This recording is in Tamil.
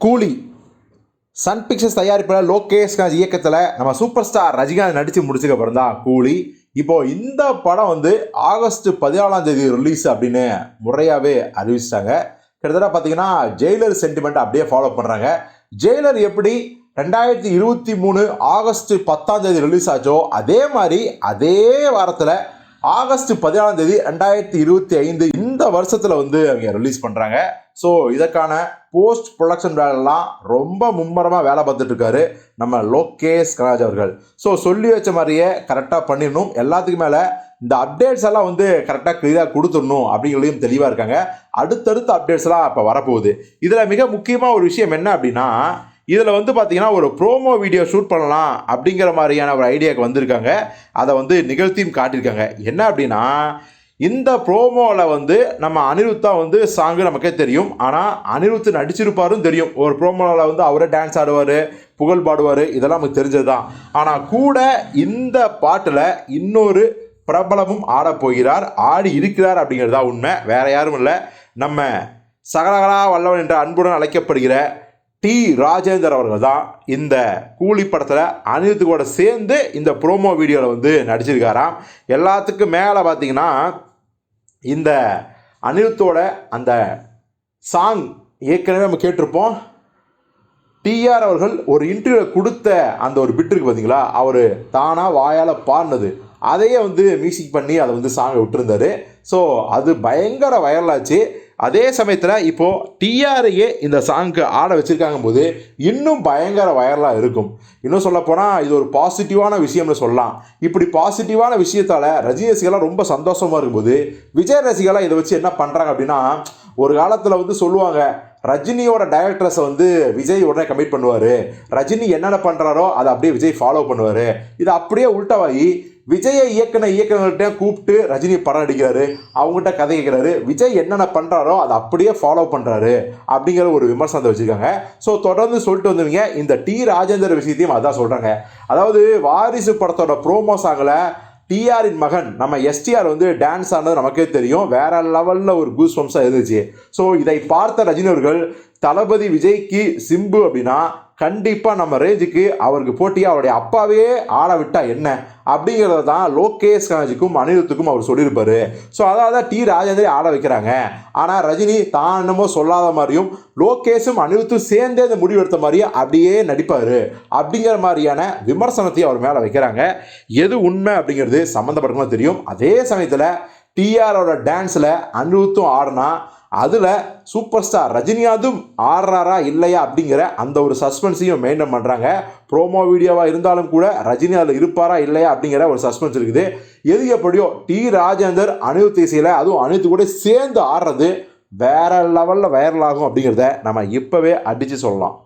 கூலி சன் பிக்சர்ஸ் தயாரிப்பில் லோகேஷ் காஜ் இயக்கத்தில் நம்ம சூப்பர் ஸ்டார் ரஜினிகாந்த் நடித்து முடிச்சதுக்கு தான் கூலி. இப்போது இந்த படம் வந்து ஆகஸ்ட் பதினாலாம் தேதி ரிலீஸ் அப்படின்னு முறையாகவே அறிவிச்சிட்டாங்க. கிட்டத்தட்ட பார்த்தீங்கன்னா ஜெயிலர் சென்டிமெண்ட் அப்படியே ஃபாலோ பண்ணுறாங்க ஜெயிலர் எப்படி ரெண்டாயிரத்தி இருபத்தி மூணு ஆகஸ்ட் பத்தாம் தேதி ரிலீஸ் ஆச்சோ அதே மாதிரி அதே வாரத்தில் ஆகஸ்ட் பதினாலாம் தேதி ரெண்டாயிரத்தி இருபத்தி ஐந்து இந்த வருஷத்தில் வந்து அவங்க ரிலீஸ் பண்ணுறாங்க ஸோ இதற்கான போஸ்ட் ப்ரொடக்ஷன் வேலைலாம் ரொம்ப மும்மரமாக வேலை பார்த்துட்டு இருக்காரு நம்ம லோகேஷ் கராஜ் அவர்கள். ஸோ சொல்லி வச்ச மாதிரியே கரெக்டாக பண்ணிடணும். எல்லாத்துக்கும் மேலே இந்த அப்டேட்ஸ் எல்லாம் வந்து கரெக்டாக கிளியராக கொடுத்துடணும் அப்படிங்கிறதையும் தெளிவாக இருக்காங்க. அடுத்தடுத்த அப்டேட்ஸ்லாம் இப்போ வரப்போகுது. இதில் மிக முக்கியமாக ஒரு விஷயம் என்ன அப்படின்னா இதில் வந்து பார்த்தீங்கன்னா ஒரு ப்ரோமோ வீடியோ ஷூட் பண்ணலாம் அப்படிங்கிற மாதிரியான ஒரு ஐடியாவுக்கு வந்திருக்காங்க. அதை வந்து நிகழ்த்தியும் காட்டியிருக்காங்க. என்ன அப்படின்னா இந்த ப்ரோமோவில் வந்து நம்ம அனிருத்தா வந்து சாங்கு நமக்கே தெரியும். ஆனால் அனிருத் நடிச்சிருப்பாரும் தெரியும். ஒரு ப்ரோமோவில் வந்து அவரே டான்ஸ் ஆடுவார் புகழ் பாடுவார். இதெல்லாம் நமக்கு தெரிஞ்சது தான் ஆனால் கூட இந்த பாட்டில் இன்னொரு பிரபலமும் ஆடப் போகிறார் ஆடி இருக்கிறார் அப்படிங்கிறது தான் உண்மை. வேறு யாரும் இல்லை. நம்ம சகலகலா வல்லவன் என்ற அன்புடன் அழைக்கப்படுகிற டி ராஜேந்தர் அவர்கள் தான் இந்த கூலி படத்தில் அனிருத்து கூட சேர்ந்து இந்த ப்ரோமோ வீடியோவில் வந்து நடிச்சிருக்காராம். எல்லாத்துக்கும் மேலே பார்த்தீங்கன்னா இந்த அனிருத்தோட அந்த சாங் ஏற்கனவே நம்ம கேட்டிருப்போம். டிஆர் அவர்கள் ஒரு இன்டர்வியூ கொடுத்த அந்த ஒரு பிட்ருக்கு பார்த்தீங்களா அவர் தானாக வாயால் பாடினது. அதையே வந்து மியூசிக் பண்ணி அதை வந்து சாங்கை விட்டுருந்தாரு. ஸோ அது பயங்கர வைரலாச்சு அதே சமயத்தில் இப்போது டிஆர்ஏ இந்த சாங்க்கு ஆட வச்சுருக்காங்க போது இன்னும் பயங்கர வைரலாக இருக்கும். இன்னும் சொல்லப்போனால் இது ஒரு பாசிட்டிவான விஷயம்னு சொல்லலாம். இப்படி பாசிட்டிவான விஷயத்தால் ரஜினி ரசிகர்லாம் ரொம்ப சந்தோஷமாக இருக்கும்போது விஜய் ரசிகர்லாம் இதை வச்சு என்ன பண்ணுறாங்க அப்படின்னா ஒரு காலத்தில் வந்து சொல்லுவாங்க ரஜினியோட டைரக்டர்ஸை வந்து விஜய் உடனே கமிட் பண்ணுவார். ரஜினி என்னென்ன பண்ணுறாரோ அதை அப்படியே விஜய் ஃபாலோ பண்ணுவார். இது அப்படியே உள்டாவாகி விஜயை இயக்குன இயக்குனர்கிட்ட கூப்பிட்டு ரஜினி படம் அடிக்கிறாரு அவங்ககிட்ட கதை கேட்குறாரு விஜய் என்னென்ன பண்ணுறாரோ அதை அப்படியே ஃபாலோ பண்ணுறாரு அப்படிங்கிற ஒரு விமர்சனத்தை வச்சுருக்காங்க. ஸோ தொடர்ந்து சொல்லிட்டு வந்தவங்க இந்த டி ராஜேந்தர் விஷயத்தையும் அதான் சொல்கிறாங்க அதாவது வாரிசு படத்தோட ப்ரோமோ சாங்கில் டிஆரின் மகன் நம்ம எஸ்டிஆர் வந்து டான்ஸ் ஆனது நமக்கே தெரியும். வேற லெவலில் ஒரு கூஸ் வம்சம் இருந்துச்சு. ஸோ இதை பார்த்த ரஜினியர்கள் தளபதி விஜய்க்கு சிம்பு அப்படின்னா கண்டிப்பாக நம்ம ரேஜுக்கு அவருக்கு போட்டியாக அவருடைய அப்பாவே ஆட விட்டா என்ன? அப்படிங்கிறத தான் லோகேஷ் கனஜிக்கும் அனிருத்துக்கும் அவர் சொல்லியிருப்பாரு. ஸோ அதாவது தான் டி ராஜேந்திரே ஆட வைக்கிறாங்க. ஆனால் ரஜினி தான் என்னமோ சொல்லாத மாதிரியும் லோகேஷும் அனிருத்தும் சேர்ந்தே இந்த முடிவெடுத்த மாதிரியே அப்படியே நடிப்பார். அப்படிங்கிற மாதிரியான விமர்சனத்தையும் அவர் மேலே வைக்கிறாங்க. எது உண்மை அப்படிங்கிறது சம்மந்தப்பட்டவங்களும் தெரியும். அதே சமயத்தில் டிஆரோட டான்ஸில் அனிருத்தும் ஆடினா அதில் சூப்பர் ஸ்டார் ரஜினியாதும் ஆடுறாரா இல்லையா அப்படிங்கிற அந்த ஒரு சஸ்பென்ஸையும் மெயின்டைன் பண்ணுறாங்க ப்ரோமோ வீடியோவாக இருந்தாலும் கூட ரஜினி அதில் இருப்பாரா இல்லையா அப்படிங்கிற ஒரு சஸ்பென்ஸ் இருக்குது. எது எப்படியோ டி ராஜேந்தர் அனிருத் இசையில் அதுவும் அனிருத் கூட சேர்ந்து ஆடுறது வேற லெவலில் வைரல் ஆகும் அப்படிங்கிறத நம்ம இப்போவே அடித்து சொல்லலாம்.